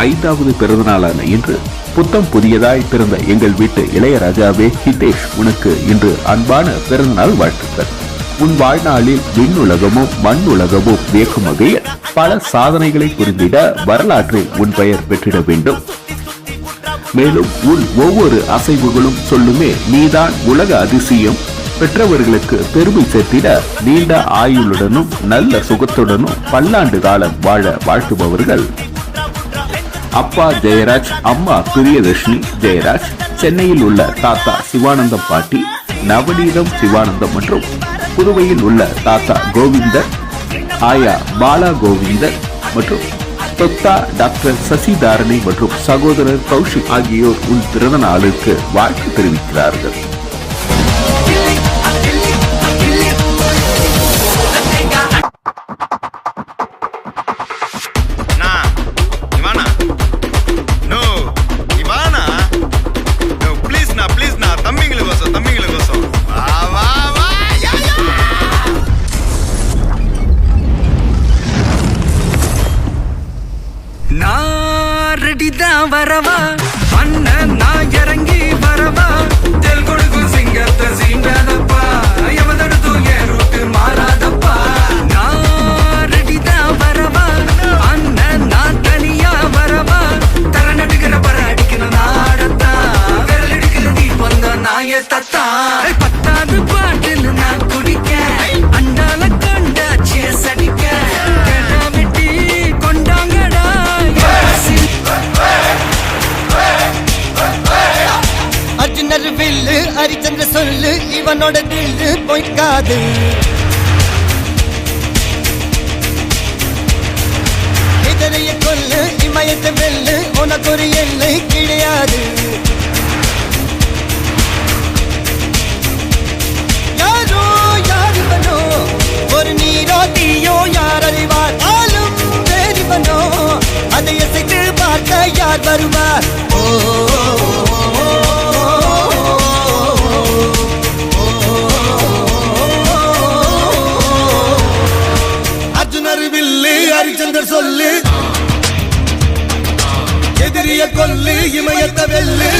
ஐந்தாவது பிறந்தநாளான இன்று புத்தம் புதியதாய் பிறந்த எங்கள் வீட்டு இளையராஜாவே ஹிதேஷ் உனக்கு இன்று அன்பான பிறந்தநாள் வாழ்த்துக்கள். உன் வாழ்நாளில் விண்ணுலகமும் மண்ணுலகமும் வியக்கும் வகையில் பல சாதனைகளை புரிந்திட வரலாற்றில் உன் பெயர் பெற்றிட வேண்டும். மேலும் உன் ஒவ்வொரு அசைவுகளும் சொல்லுமே நீதான் உலக அதிசயம். பெற்றவர்களுக்கு பெருமை சேர்த்திட நீண்ட ஆயுளுடனும் நல்ல சுகத்துடனும் பல்லாண்டு காலம் வாழ வாழ்த்துபவர்கள் அப்பா ஜெயராஜ் அம்மா பிரியதர்ஷினி ஜெயராஜ் சென்னையில் உள்ள தாத்தா சிவானந்தம் பாட்டி நவநீதம் சிவானந்தம் மற்றும் புதுவையில் உள்ள தாத்தா கோவிந்தர் ஆயா பாலா கோவிந்தர் மற்றும் தொத்தா டாக்டர் சசிதாரணி மற்றும் சகோதரர் கௌஷிக் ஆகியோர் உன் பிறந்த நாளுக்கு வாழ்த்து தெரிவிக்கிறார்கள். வரவா அர்ஜுனர் வில்லு ஹரிச்சந்திர சொல்லு இவனோட தில்லு பொய்க்காது. இதனைய கொல்லு இமயத்தை வெல்லு உனக்கு ஒரு எல்லு ஹரிச்சந்தர் சொல்லு எதிரிய கொல்லு இமயத்த வெல்லு